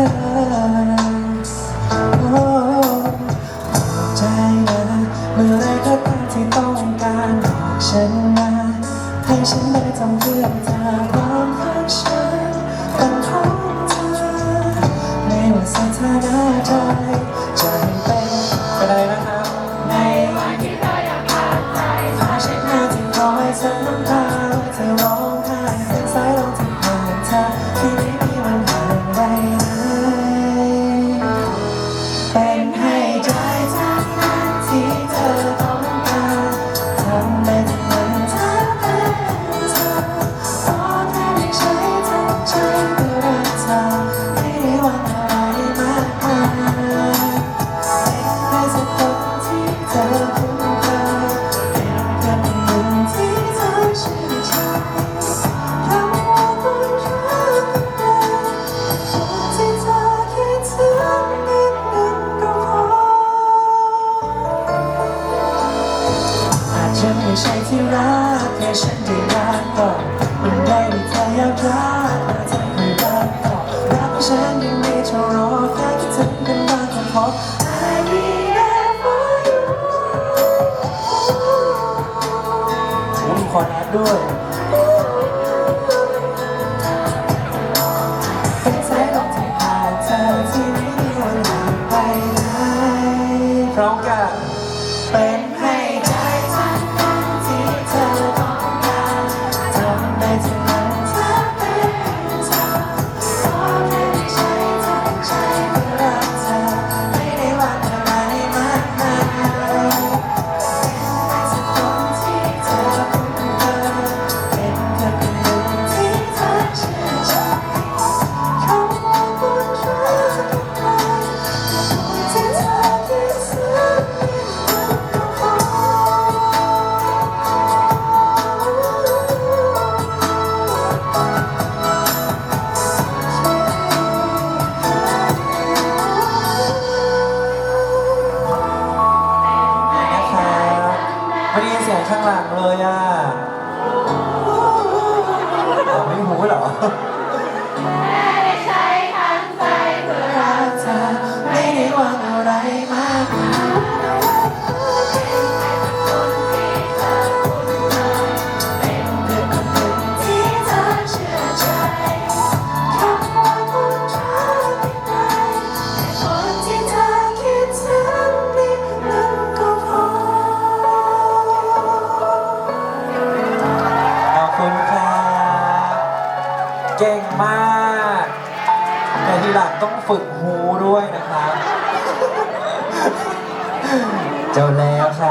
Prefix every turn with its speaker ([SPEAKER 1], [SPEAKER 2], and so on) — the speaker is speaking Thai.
[SPEAKER 1] นะเธอโอ้ใจนะเมื่อไรก็ตามที่ต้องการบอกฉันมาให้ฉันได้ทำเพื่อเธอความรักฉันเป็นของเธอไม่ว่าสถานะใจจะให้เป็นเป็นอะไรนะครับในวันที่เธออยากขาดใจถ้าฉันหน้าที่รอให้ฉันน้ำตาว่าเธอร้องไห้เป็นสายลมที่ผ่านเธอที่ ใช่ที่รักแค่ฉันที่รักก็มันได้ที่เธออยากรักและเธอไม่รักก็รักฉันยังไม่จะรอแค่คิดถึงกันบ้างก็พอ I need that for you โอ้ยขอแอดด้วยเป็นสายลมที่ผ่านเธอที่ไม่มีวันหางไปไหนพร้อมกันเป็น ไม่ได้ยินเสี
[SPEAKER 2] ยงข้างหลังเลยอะอ๋อไม่หูเหรอ ทีหลังต้องฝึกหูด้วยนะครับ เจ้าแล้วครับ